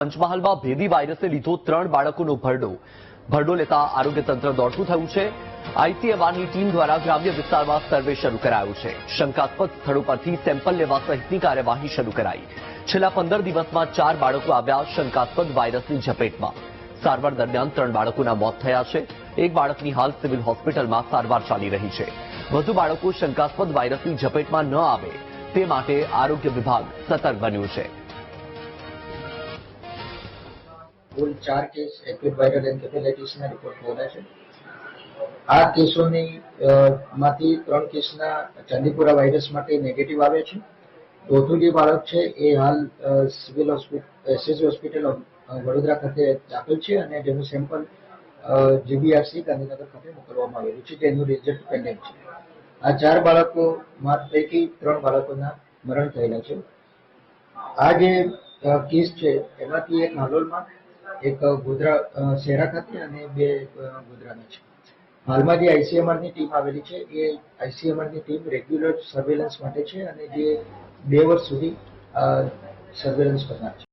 પંચમહાલમાં ભેદી વાયરસે લીધો ત્રણ બાળકોનો ભરડો. ભરડો લેતા આરોગ્ય તંત્ર દોડતું થયું છે. આઈસીએમઆરની ટીમ દ્વારા ગ્રામ્ય વિસ્તારમાં સર્વે શરૂ કરાયો છે. શંકાસ્પદ સ્થળો પરથી સેમ્પલ લેવા સહિતની કાર્યવાહી શરૂ કરાઈ. છેલ્લા પંદર દિવસમાં ચાર બાળકો આવ્યા શંકાસ્પદ વાયરસની ઝપેટમાં. સારવાર દરમિયાન ત્રણ બાળકોના મોત થયા છે. એક બાળકની હાલ સિવિલ હોસ્પિટલમાં સારવાર ચાલી રહી છે. વધુ બાળકો શંકાસ્પદ વાયરસની ઝપેટમાં ન આવે તે માટે આરોગ્ય વિભાગ સતર્ક બન્યું છે. કુલ ચાર કેસ એક્યુટ વાયરલ એન્કેફેલાઇટિસના રિપોર્ટ થયેલા છે. આ કેસોની માંથી ત્રણ કેસના ચાંદીપુરા વાયરસ માટે નેગેટિવ આવ્યા છે. ચોથું જે બાળક છે એ હાલ civil hospital SSG hospital Vadodara ખાતે દાખલ છે અને જેનું સેમ્પલ જીબીઆરસી ગાંધીનગર ખાતે મોકલવામાં આવેલું છે, જેનું રિઝલ્ટ પેન્ડિંગ છે. આ ચાર બાળકો પૈકી ત્રણ બાળકોના મરણ થયેલા છે. આ જે કેસ છે, એમાંથી એક હાલોલમાં એક ગોધરા શહેરા ખાતે અને બે અ, ગોધરાના છે. હાલમાં જે આઈસીએમઆરની ટીમ આવેલી છે એ આઈસીએમઆરની ટીમ રેગ્યુલર સર્વેલન્સ માટે છે અને જે બે વર્ષ સુધી સર્વેલન્સ કરનાર છે.